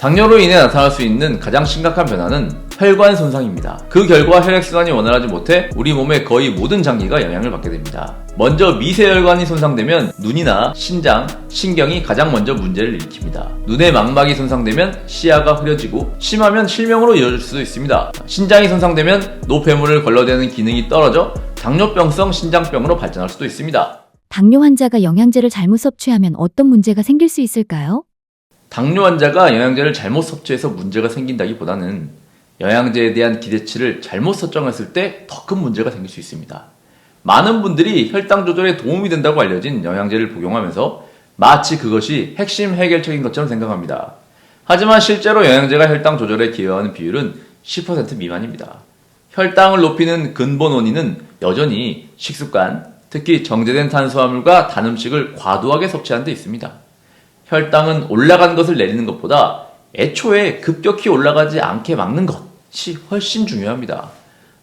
당뇨로 인해 나타날 수 있는 가장 심각한 변화는 혈관 손상입니다. 그 결과 혈액순환이 원활하지 못해 우리 몸의 거의 모든 장기가 영향을 받게 됩니다. 먼저 미세혈관이 손상되면 눈이나 신장, 신경이 가장 먼저 문제를 일으킵니다. 눈의 망막이 손상되면 시야가 흐려지고 심하면 실명으로 이어질 수도 있습니다. 신장이 손상되면 노폐물을 걸러대는 기능이 떨어져 당뇨병성 신장병으로 발전할 수도 있습니다. 당뇨 환자가 영양제를 잘못 섭취하면 어떤 문제가 생길 수 있을까요? 당뇨 환자가 영양제를 잘못 섭취해서 문제가 생긴다기보다는 영양제에 대한 기대치를 잘못 설정했을 때 더 큰 문제가 생길 수 있습니다. 많은 분들이 혈당 조절에 도움이 된다고 알려진 영양제를 복용하면서 마치 그것이 핵심 해결책인 것처럼 생각합니다. 하지만 실제로 영양제가 혈당 조절에 기여하는 비율은 10% 미만입니다. 혈당을 높이는 근본 원인은 여전히 식습관, 특히 정제된 탄수화물과 단 음식을 과도하게 섭취하는 데 있습니다. 혈당은 올라간 것을 내리는 것보다 애초에 급격히 올라가지 않게 막는 것이 훨씬 중요합니다.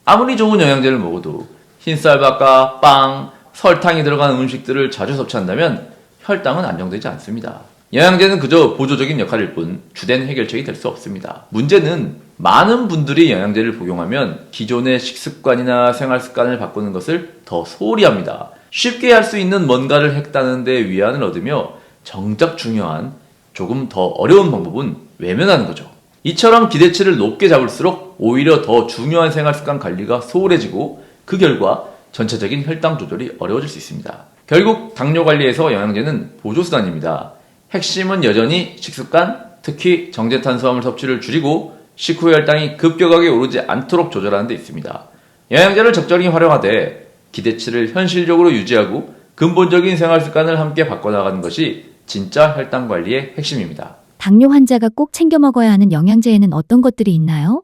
아무리 좋은 영양제를 먹어도 흰쌀밥과 빵, 설탕이 들어간 음식들을 자주 섭취한다면 혈당은 안정되지 않습니다. 영양제는 그저 보조적인 역할일 뿐 주된 해결책이 될 수 없습니다. 문제는 많은 분들이 영양제를 복용하면 기존의 식습관이나 생활 습관을 바꾸는 것을 더 소홀히 합니다. 쉽게 할 수 있는 뭔가를 했다는 데 위안을 얻으며 정작 중요한 조금 더 어려운 방법은 외면하는 거죠. 이처럼 기대치를 높게 잡을수록 오히려 더 중요한 생활 습관 관리가 소홀해지고 그 결과 전체적인 혈당 조절이 어려워질 수 있습니다. 결국 당뇨 관리에서 영양제는 보조수단입니다. 핵심은 여전히 식습관, 특히 정제탄수화물 섭취를 줄이고 식후 혈당이 급격하게 오르지 않도록 조절하는 데 있습니다. 영양제를 적절히 활용하되 기대치를 현실적으로 유지하고 근본적인 생활 습관을 함께 바꿔나가는 것이 진짜 혈당 관리의 핵심입니다. 당뇨 환자가 꼭 챙겨 먹어야 하는 영양제에는 어떤 것들이 있나요?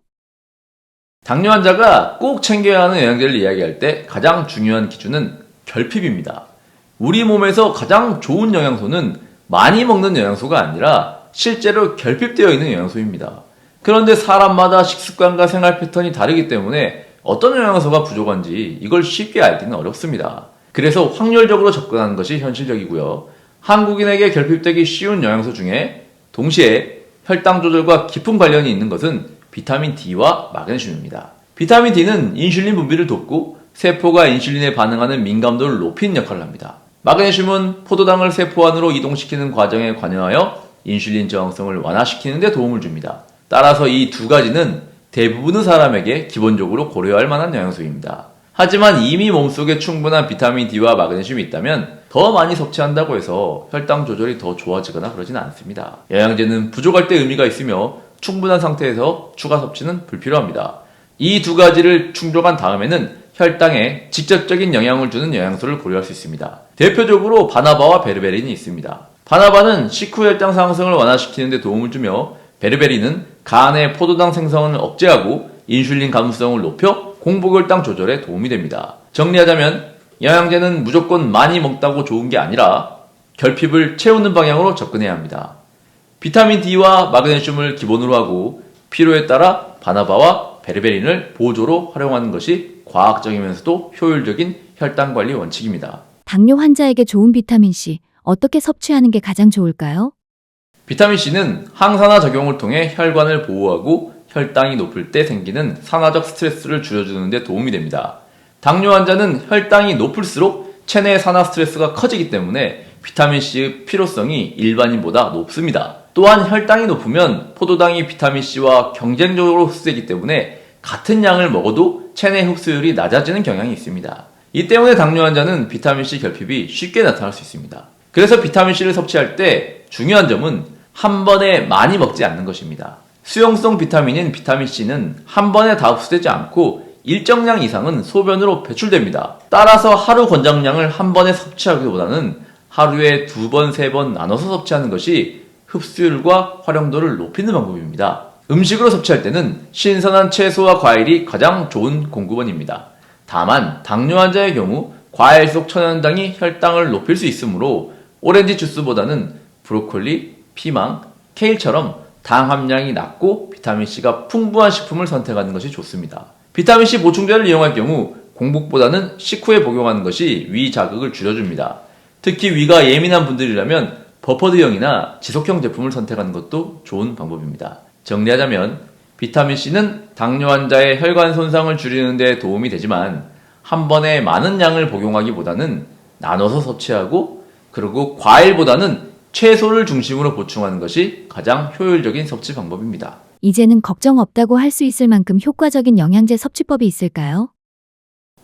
당뇨 환자가 꼭 챙겨야 하는 영양제를 이야기할 때 가장 중요한 기준은 결핍입니다. 우리 몸에서 가장 좋은 영양소는 많이 먹는 영양소가 아니라 실제로 결핍되어 있는 영양소입니다. 그런데 사람마다 식습관과 생활 패턴이 다르기 때문에 어떤 영양소가 부족한지 이걸 쉽게 알기는 어렵습니다. 그래서 확률적으로 접근하는 것이 현실적이고요. 한국인에게 결핍되기 쉬운 영양소 중에 동시에 혈당 조절과 깊은 관련이 있는 것은 비타민 D와 마그네슘입니다. 비타민 D는 인슐린 분비를 돕고 세포가 인슐린에 반응하는 민감도를 높이는 역할을 합니다. 마그네슘은 포도당을 세포 안으로 이동시키는 과정에 관여하여 인슐린 저항성을 완화시키는 데 도움을 줍니다. 따라서 이 두 가지는 대부분의 사람에게 기본적으로 고려할 만한 영양소입니다. 하지만 이미 몸속에 충분한 비타민 D와 마그네슘이 있다면 더 많이 섭취한다고 해서 혈당 조절이 더 좋아지거나 그러진 않습니다. 영양제는 부족할 때 의미가 있으며 충분한 상태에서 추가 섭취는 불필요합니다. 이 두 가지를 충족한 다음에는 혈당에 직접적인 영향을 주는 영양소를 고려할 수 있습니다. 대표적으로 바나바와 베르베린이 있습니다. 바나바는 식후 혈당 상승을 완화시키는 데 도움을 주며 베르베린은 간의 포도당 생성을 억제하고 인슐린 감수성을 높여 공복혈당 조절에 도움이 됩니다. 정리하자면 영양제는 무조건 많이 먹다고 좋은 게 아니라 결핍을 채우는 방향으로 접근해야 합니다. 비타민 D와 마그네슘을 기본으로 하고 필요에 따라 바나바와 베르베린을 보조로 활용하는 것이 과학적이면서도 효율적인 혈당 관리 원칙입니다. 당뇨 환자에게 좋은 비타민 C 어떻게 섭취하는 게 가장 좋을까요? 비타민 C는 항산화 작용을 통해 혈관을 보호하고 혈당이 높을 때 생기는 산화적 스트레스를 줄여주는 데 도움이 됩니다. 당뇨 환자는 혈당이 높을수록 체내 산화 스트레스가 커지기 때문에 비타민 C의 필요성이 일반인보다 높습니다. 또한 혈당이 높으면 포도당이 비타민 C와 경쟁적으로 흡수되기 때문에 같은 양을 먹어도 체내 흡수율이 낮아지는 경향이 있습니다. 이 때문에 당뇨 환자는 비타민 C 결핍이 쉽게 나타날 수 있습니다. 그래서 비타민 C를 섭취할 때 중요한 점은 한 번에 많이 먹지 않는 것입니다. 수용성 비타민인 비타민 C는 한 번에 다 흡수되지 않고 일정량 이상은 소변으로 배출됩니다. 따라서 하루 권장량을 한 번에 섭취하기보다는 하루에 두 번, 세 번 나눠서 섭취하는 것이 흡수율과 활용도를 높이는 방법입니다. 음식으로 섭취할 때는 신선한 채소와 과일이 가장 좋은 공급원입니다. 다만 당뇨 환자의 경우 과일 속 천연당이 혈당을 높일 수 있으므로 오렌지 주스보다는 브로콜리, 피망, 케일처럼 당 함량이 낮고 비타민C가 풍부한 식품을 선택하는 것이 좋습니다. 비타민C 보충제를 이용할 경우 공복보다는 식후에 복용하는 것이 위 자극을 줄여줍니다. 특히 위가 예민한 분들이라면 버퍼드형이나 지속형 제품을 선택하는 것도 좋은 방법입니다. 정리하자면 비타민C는 당뇨 환자의 혈관 손상을 줄이는 데 도움이 되지만 한 번에 많은 양을 복용하기보다는 나눠서 섭취하고 그리고 과일보다는 채소를 중심으로 보충하는 것이 가장 효율적인 섭취 방법입니다. 이제는 걱정 없다고 할 수 있을 만큼 효과적인 영양제 섭취법이 있을까요?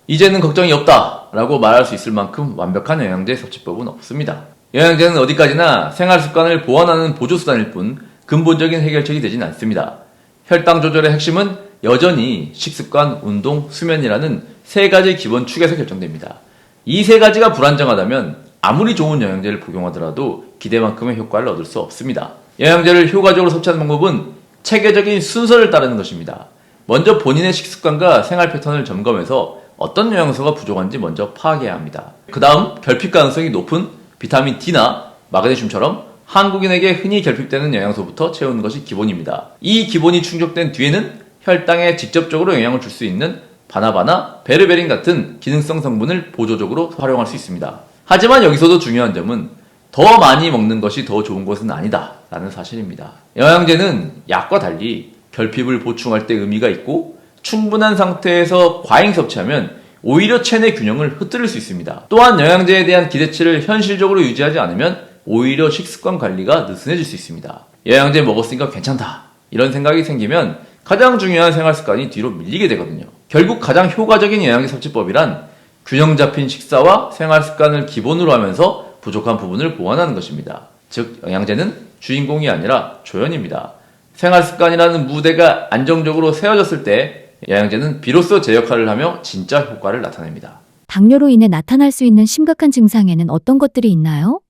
이제는 걱정이 없다 라고 말할 수 있을 만큼 완벽한 영양제 섭취법은 없습니다. 영양제는 어디까지나 생활 습관을 보완하는 보조수단일 뿐 근본적인 해결책이 되진 않습니다. 혈당 조절의 핵심은 여전히 식습관, 운동, 수면이라는 세 가지 기본 축에서 결정됩니다. 이 세 가지가 불안정하다면 아무리 좋은 영양제를 복용하더라도 기대만큼의 효과를 얻을 수 없습니다. 영양제를 효과적으로 섭취하는 방법은 체계적인 순서를 따르는 것입니다. 먼저 본인의 식습관과 생활 패턴을 점검해서 어떤 영양소가 부족한지 먼저 파악해야 합니다. 그 다음 결핍 가능성이 높은 비타민 D나 마그네슘처럼 한국인에게 흔히 결핍되는 영양소부터 채우는 것이 기본입니다. 이 기본이 충족된 뒤에는 혈당에 직접적으로 영향을 줄 수 있는 바나바나 베르베린 같은 기능성 성분을 보조적으로 활용할 수 있습니다. 하지만 여기서도 중요한 점은 더 많이 먹는 것이 더 좋은 것은 아니다 라는 사실입니다. 영양제는 약과 달리 결핍을 보충할 때 의미가 있고 충분한 상태에서 과잉 섭취하면 오히려 체내 균형을 흐트릴 수 있습니다. 또한 영양제에 대한 기대치를 현실적으로 유지하지 않으면 오히려 식습관 관리가 느슨해질 수 있습니다. 영양제 먹었으니까 괜찮다. 이런 생각이 생기면 가장 중요한 생활 습관이 뒤로 밀리게 되거든요. 결국 가장 효과적인 영양제 섭취법이란 균형 잡힌 식사와 생활 습관을 기본으로 하면서 부족한 부분을 보완하는 것입니다. 즉, 영양제는 주인공이 아니라 조연입니다. 생활 습관이라는 무대가 안정적으로 세워졌을 때 영양제는 비로소 제 역할을 하며 진짜 효과를 나타냅니다. 당뇨로 인해 나타날 수 있는 심각한 증상에는 어떤 것들이 있나요?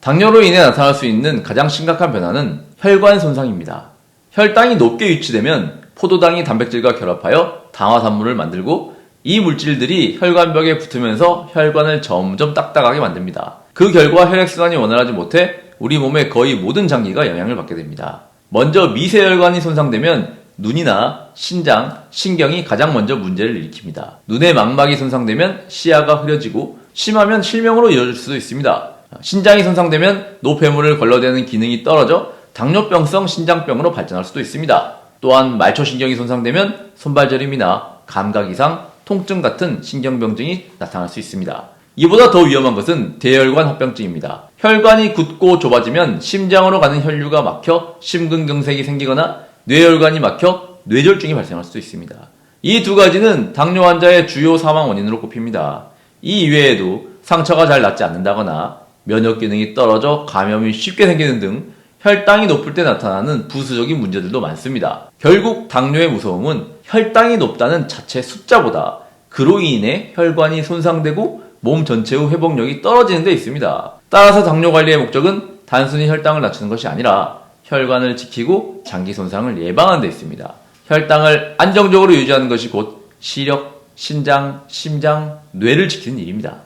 당뇨로 인해 나타날 수 있는 가장 심각한 변화는 혈관 손상입니다. 혈당이 높게 유치되면 포도당이 단백질과 결합하여 당화산물을 만들고 이 물질들이 혈관벽에 붙으면서 혈관을 점점 딱딱하게 만듭니다. 그 결과 혈액순환이 원활하지 못해 우리 몸의 거의 모든 장기가 영향을 받게 됩니다. 먼저 미세혈관이 손상되면 눈이나 신장, 신경이 가장 먼저 문제를 일으킵니다. 눈의 망막이 손상되면 시야가 흐려지고 심하면 실명으로 이어질 수도 있습니다. 신장이 손상되면 노폐물을 걸러대는 기능이 떨어져 당뇨병성 신장병으로 발전할 수도 있습니다. 또한 말초신경이 손상되면 손발저림이나 감각 이상, 통증 같은 신경병증이 나타날 수 있습니다. 이보다 더 위험한 것은 대혈관 합병증입니다. 혈관이 굳고 좁아지면 심장으로 가는 혈류가 막혀 심근경색이 생기거나 뇌혈관이 막혀 뇌졸중이 발생할 수도 있습니다. 이 두 가지는 당뇨 환자의 주요 사망 원인으로 꼽힙니다. 이 이외에도 상처가 잘 낫지 않는다거나 면역 기능이 떨어져 감염이 쉽게 생기는 등 혈당이 높을 때 나타나는 부수적인 문제들도 많습니다. 결국 당뇨의 무서움은 혈당이 높다는 자체 숫자보다 그로 인해 혈관이 손상되고 몸 전체의 회복력이 떨어지는 데 있습니다. 따라서 당뇨 관리의 목적은 단순히 혈당을 낮추는 것이 아니라 혈관을 지키고 장기 손상을 예방하는 데 있습니다. 혈당을 안정적으로 유지하는 것이 곧 시력, 신장, 심장, 뇌를 지키는 일입니다.